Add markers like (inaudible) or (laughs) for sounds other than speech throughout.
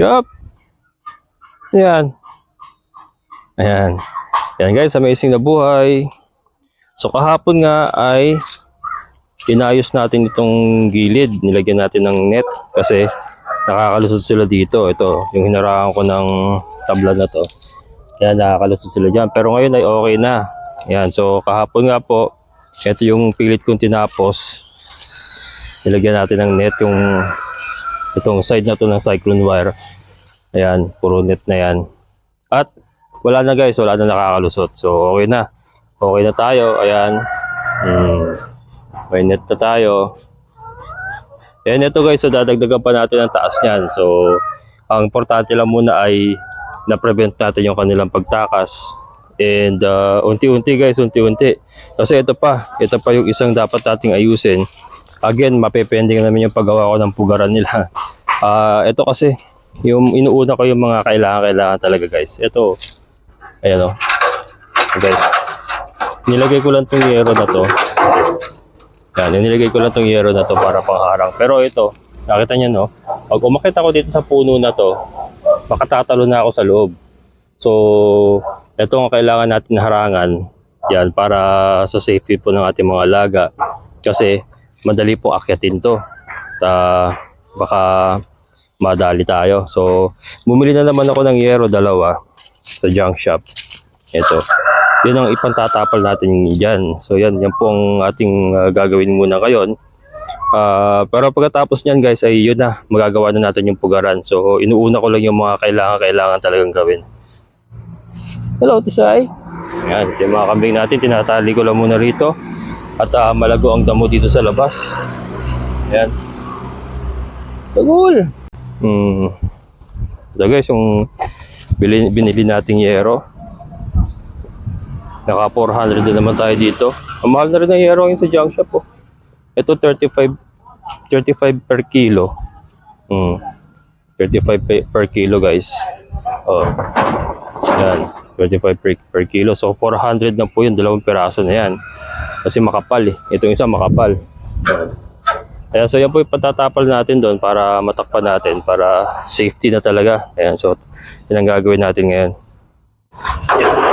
Yup. Ayan. Ayan. Ayan guys, amazing na buhay. So kahapon nga ay inayos natin itong gilid. Nilagyan natin ng net kasi nakakalusot sila dito. Ito, yung hinarangan ko ng tabla na to. Kaya nakakalusot sila dyan. Pero ngayon ay okay na. Ayan, so kahapon nga po, ito yung pilit kong tinapos. Nilagyan natin ng net yung itong side na to ng cyclone wire. Ayan, puro net na yan. At wala na guys, wala na nakakalusot. So okay na. Okay na tayo. Ayan. Hmm. May net na tayo. Ayan ito guys, so dadagdagan pa natin ang taas niyan. So ang importante lang muna ay na-prevent natin yung kanilang pagtakas. And uh, unti-unti guys, unti-unti. Kasi ito pa, ito pa yung isang dapat nating ayusin. Again, mapepending namin yung paggawa ko ng pugaran nila. Ah, ito kasi, yung inuuna ko yung mga kailangan-kailangan talaga guys. Ito, ayan o. Guys, nilagay ko lang tong yero na to. Yan, nilagay ko lang tong yero na to para pangharang. Pero ito, nakita niyo no, pag umakit ako dito sa puno na to, makatatalo na ako sa loob. So, ito ang kailangan natin harangan. Yan, para sa safety po ng ating mga alaga. Kasi, madali po akyatin to. Ta, baka madali tayo. So, bumili na naman ako ng yero dalawa sa junk shop. Ito. Yun ang ipantatapal natin dyan. So, yan. Yan po ang ating uh, gagawin muna ngayon. Ah, pero pagkatapos niyan guys ay yun na magagawa na natin yung pugaran. So inuuna ko lang yung mga kailangan kailangan talagang gawin. Hello Tisay. Yan, yung mga kambing natin tinatali ko lang muna rito at ah, malago ang damo dito sa labas. Yan. Bagul. Hmm. Ito guys yung bili, binili nating yero. Naka 400 din naman tayo dito. Ang mahal na rin ng yero ngayon sa junk shop oh. Ito 35 35 per kilo. Hmm. 35 pe- per kilo guys. Oh. Yan. 35 per, per kilo. So 400 na po yun. Dalawang piraso na yan. Kasi makapal eh. Itong isa makapal. Yan. Ayan, so yan po yung patatapal natin doon para matakpan natin, para safety na talaga. Ayan, so yan ang gagawin natin ngayon. Ayan.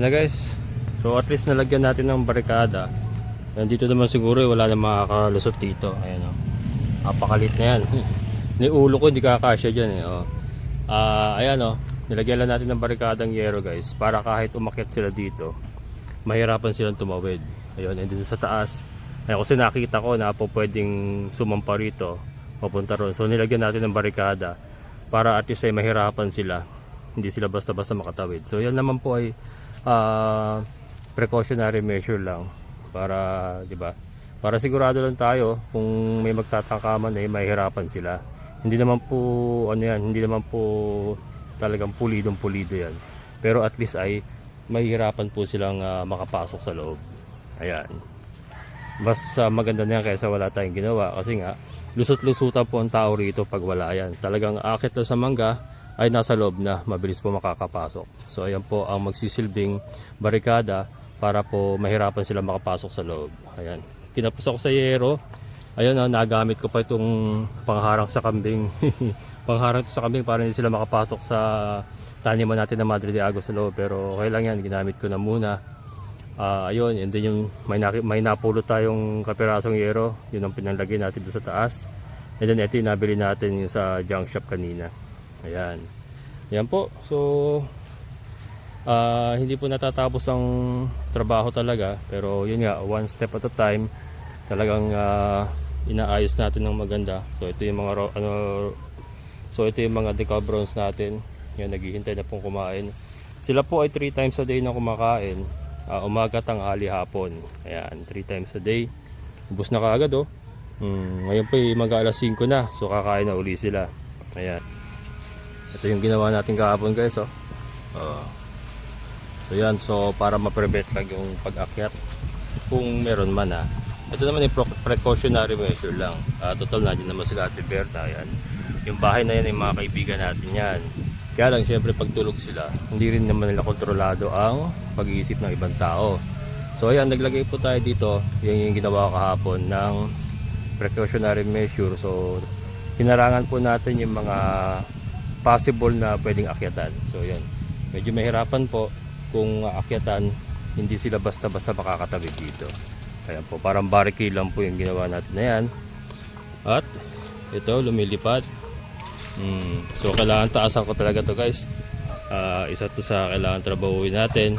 Na guys. So at least nalagyan natin ng barikada. Nandito naman siguro eh, wala na makakalusot dito. Ayan o. Napakalit na yan. (laughs) Ni ulo ko hindi kakasya dyan eh. Oh. Ah, ayan o. Nilagyan lang natin ng barikadang yero guys. Para kahit umakyat sila dito, mahirapan silang tumawid. Ayun, and dito sa taas. Ayun, kasi nakita ko na po pwedeng sumampa rito. Papunta ron. So nilagyan natin ng barikada para at least ay mahirapan sila. Hindi sila basta-basta makatawid. So yan naman po ay ah, precautionary measure lang para 'di ba? Para sigurado lang tayo kung may magtatangkaman ay mahirapan sila. Hindi naman po ano yan hindi naman po talagang pulidong pulido yan. Pero at least ay mahirapan po silang ah, makapasok sa loob. Ayan. Mas ah, maganda na yan kaysa wala tayong ginawa kasi nga lusot-lusutan po ang tao rito pag wala yan. Talagang akit na sa mangga ay nasa loob na mabilis po makakapasok. So ayan po ang magsisilbing barikada para po mahirapan sila makapasok sa loob. Ayan. Kinapos ako sa yero. Ayun na nagamit ko pa itong pangharang sa kambing. (laughs) Pangharang to sa kambing para hindi sila makapasok sa taniman natin na Madre de Agos sa loob. Pero okay lang yan ginamit ko na muna. Ah, ayun, yun din yung may, naki, may napulot tayong kapirasong yero. Yun ang pinanlagay natin doon sa taas. And then ito yung nabili natin yung sa junk shop kanina. Ayan. Ayan po. So, ah, hindi po natatapos ang trabaho talaga. Pero yun nga, one step at a time. Talagang ah, inaayos natin ng maganda. So, ito yung mga ano, So ito yung mga decabrons natin. Yan naghihintay na pong kumain. Sila po ay 3 times a day na kumakain. Ah, umaga, tanghali, hapon. Ayan, 3 times a day. Ubus na kaagad oh. Hmm, ngayon po ay mag alas 5 na. So kakain na uli sila. Ayan. Ito yung ginawa natin kahapon guys oh. Oh. So yan, so para ma-prevent lang yung pag-akyat kung meron man ah. Ito naman yung precautionary measure lang. Ah, total na naman sila Ate Berta. Ayan. Yung bahay na yan ay mga kaibigan natin yan. Kaya lang syempre pag tulog sila, hindi rin naman nila kontrolado ang pag-iisip ng ibang tao. So ayan, naglagay po tayo dito. Yan yung ginawa kahapon ng precautionary measure. So hinarangan po natin yung mga possible na pwedeng akyatan. So yan, medyo mahirapan po kung aakyatan, hindi sila basta-basta makakatabi dito. Kaya po, parang barricade lang po yung ginawa natin na yan. At ito, lumilipad. Hmm. So, kailangan taasan ko talaga to guys. Ah, isa to sa kailangan trabahuin natin.